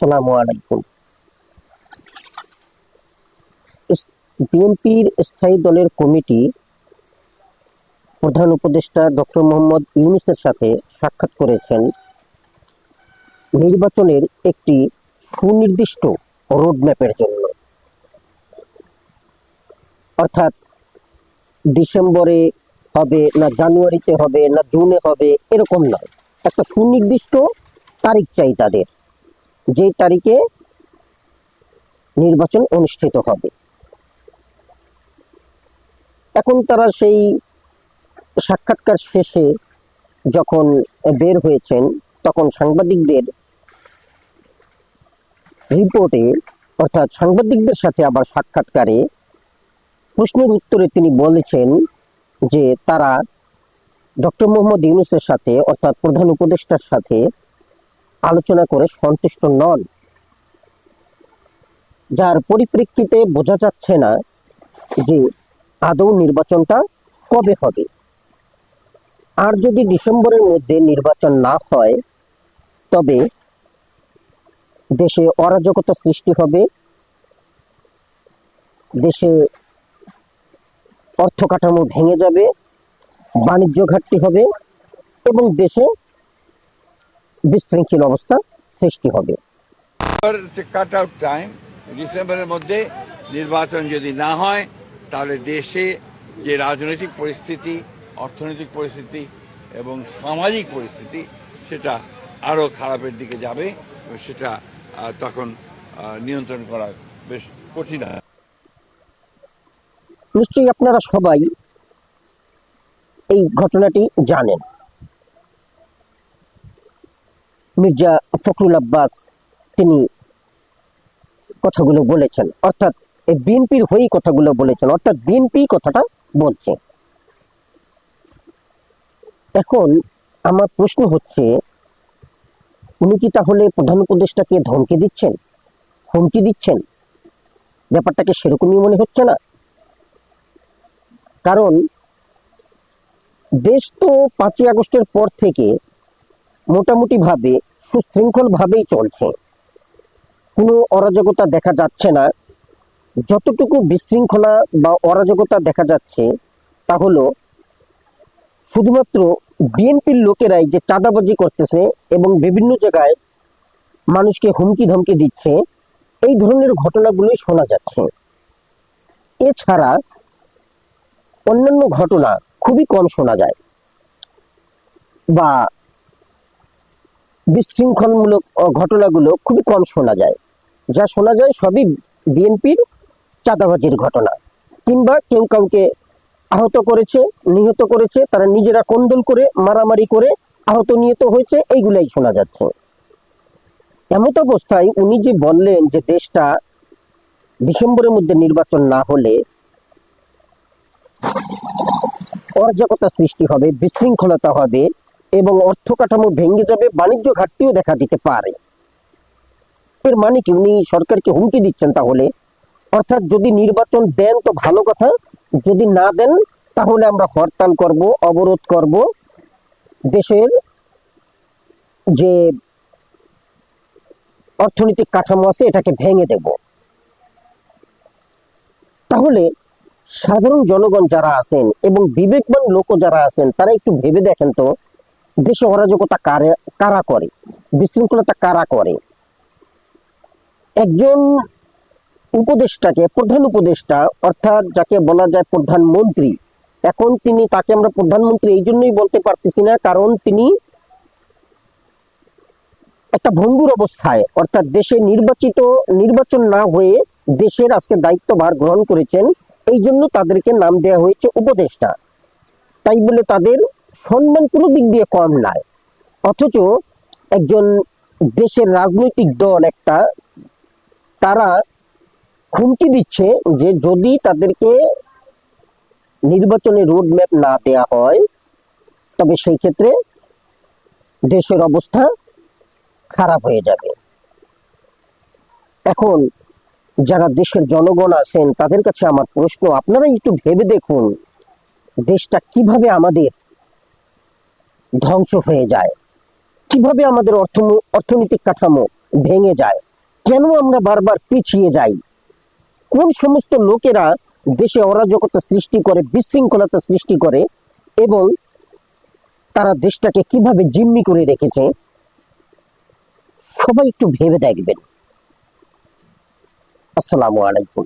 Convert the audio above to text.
আসসালামু আলাইকুম। বিএনপির স্থায়ী দলের কমিটি প্রধান উপদেষ্টা ডক্টর মোহাম্মদ ইউনুসের সাথে সাক্ষাৎ করেছেন। নির্বাচনের একটি সুনির্দিষ্ট রোডম্যাপের জন্য। অর্থাৎ ডিসেম্বরে হবে না জানুয়ারিতে হবে না জুনে হবে, এরকম নয়। একটা সুনির্দিষ্ট তারিখ চাই তাদের। যে তারিখে নির্বাচন অনুষ্ঠিত হবে। এখন তারা সেই সাক্ষাৎকার শেষে যখন বের হয়েছেন, তখন সাংবাদিকদের রিপোর্টে, অর্থাৎ সাংবাদিকদের সাথে আবার সাক্ষাৎকারে প্রশ্নের উত্তরে তিনি বলেছেন যে তারা ডক্টর মোহাম্মদ ইউনুসের সাথে, অর্থাৎ প্রধান উপদেষ্টার সাথে আলোচনা করে সন্তুষ্ট নন। যার পরিপ্রেক্ষিতে বোঝা যাচ্ছে না যে আদৌ নির্বাচনটা কবে হবে। আর যদি ডিসেম্বরের মধ্যে নির্বাচন না হয়, তবে দেশে অরাজকতা সৃষ্টি হবে। দেশে অর্থ কাঠামো ভেঙে যাবে, বাণিজ্য ঘাটতি হবে এবং দেশে বিশৃঙ্খল অবস্থা সৃষ্টি হবে। কাট আউট টাইম ডিসেম্বরের মধ্যে নির্বাচন যদি না হয় তাহলে দেশে যে রাজনৈতিক পরিস্থিতি অর্থনৈতিক পরিস্থিতি এবং সামাজিক পরিস্থিতি সেটা আরও খারাপের দিকে যাবে সেটা তখন নিয়ন্ত্রণ করা বেশ কঠিন হয়। নিশ্চয়ই আপনারা সবাই এই ঘটনাটি জানেন। মির্জা ফখরুল আব্বাস তিনি কথাগুলো বলেছেন। অর্থাৎ এই বিএনপির হয়েই কথাগুলো বলেছেন। অর্থাৎ বিএনপি কথাটা বলছে। এখন আমার প্রশ্ন হচ্ছে, উনি কি তাহলে প্রধান উপদেষ্টাকে ধমকি দিচ্ছেন? হুমকি দিচ্ছেন? ব্যাপারটাকে সেরকমই মনে হচ্ছে না। কারণ দেশ তো পাঁচই আগস্টের পর থেকে মোটামুটি ভাবে সুশৃঙ্খল ভাবেই চলছে। কোনো অরাজকতা দেখা যাচ্ছে না। যতটুকু বিশৃঙ্খলা বা অরাজকতা দেখা যাচ্ছে তা হলো, শুধুমাত্র বিএনপির লোকেরাই যে চাঁদাবাজি করতেছে এবং বিভিন্ন জায়গায় মানুষকে হুমকি ধমকি দিচ্ছে, এই ধরনের ঘটনাগুলোই শোনা যাচ্ছে। এছাড়া অন্যান্য ঘটনা খুবই কম শোনা যায়। বা বিশৃঙ্খলমূলক ঘটনাগুলো খুবই কম শোনা যায়। যা শোনা যায় সবই বিএনপির চাঁদাবাজির ঘটনা। কিংবা কেউ কাউকে আহত করেছে, নিহত করেছে, তারা নিজেরা কন্দল করে, মারামারি করে আহত নিহত হয়েছে, এইগুলাই শোনা যাচ্ছে। এমত অবস্থায় উনি যে বললেন যে দেশটা ডিসেম্বরের মধ্যে নির্বাচন না হলে অরাজকতা সৃষ্টি হবে, বিশৃঙ্খলতা হবে এবং অর্থ কাঠামো ভেঙে যাবে, বাণিজ্য ঘাটতিও দেখা দিতে পারে। এর মানে কি? উনি সরকারকে হুমকি দিচ্ছেন তাহলে? অর্থাৎ যদি নির্বাচন দেন তো ভালো কথা, যদি না দেন তাহলে আমরা হরতাল করব, অবরোধ করব। দেশের যে অর্থনৈতিক কাঠামো আছে, এটাকে ভেঙে দেব। তাহলে সাধারণ জনগণ যারা আছেন এবং বিবেকবান লোক যারা আছেন, তারা একটু ভেবে দেখেন তো দেশে অরাজকতা কারে, কারা বিশৃঙ্খলতা কারা করে? একজন উপদেষ্টাকে, প্রধান উপদেষ্টা, অর্থাৎ যাকে বলা যায় প্রধানমন্ত্রী, এখন তিনি তাকে আমরা প্রধানমন্ত্রী এই জন্যই বলতে পারতেছি না, কারণ তিনি একটা ভঙ্গুর অবস্থায়, অর্থাৎ দেশে নির্বাচিত, নির্বাচন না হয়ে দেশের আজকে দায়িত্বভার গ্রহণ করেছেন, এই জন্য তাদেরকে নাম দেওয়া হয়েছে উপদেষ্টা। তাই বলে তাদের সম্মান কোনো দিক দিয়ে কম নয় অথচ একজন দেশের রাজনৈতিক দল একটা, তারা হুমকি দিচ্ছে যে যদি তাদেরকে নির্বাচনে রোড ম্যাপ না দেয়া হয়, তবে সেই ক্ষেত্রে দেশের অবস্থা খারাপ হয়ে যাবে। এখন যারা দেশের জনগণ আছেন, তাদের কাছে আমার প্রশ্ন আপনারা একটু ভেবে দেখুন, দেশটা কীভাবে আমাদের ধ্বংস হয়ে যায়। কীভাবে আমাদের অর্থ অর্থনৈতিক কাঠামো ভেঙে যায়? কেন আমরা বারবার পিছিয়ে যাই? কোন সমস্ত লোকেরা দেশে অরাজকতা সৃষ্টি করে, বিশৃঙ্খলতা সৃষ্টি করে এবং তারা দেশটাকে কীভাবে জিম্মি করে রেখেছে? সবাই একটু ভেবে দেখবেন। আসসালামু আলাইকুম।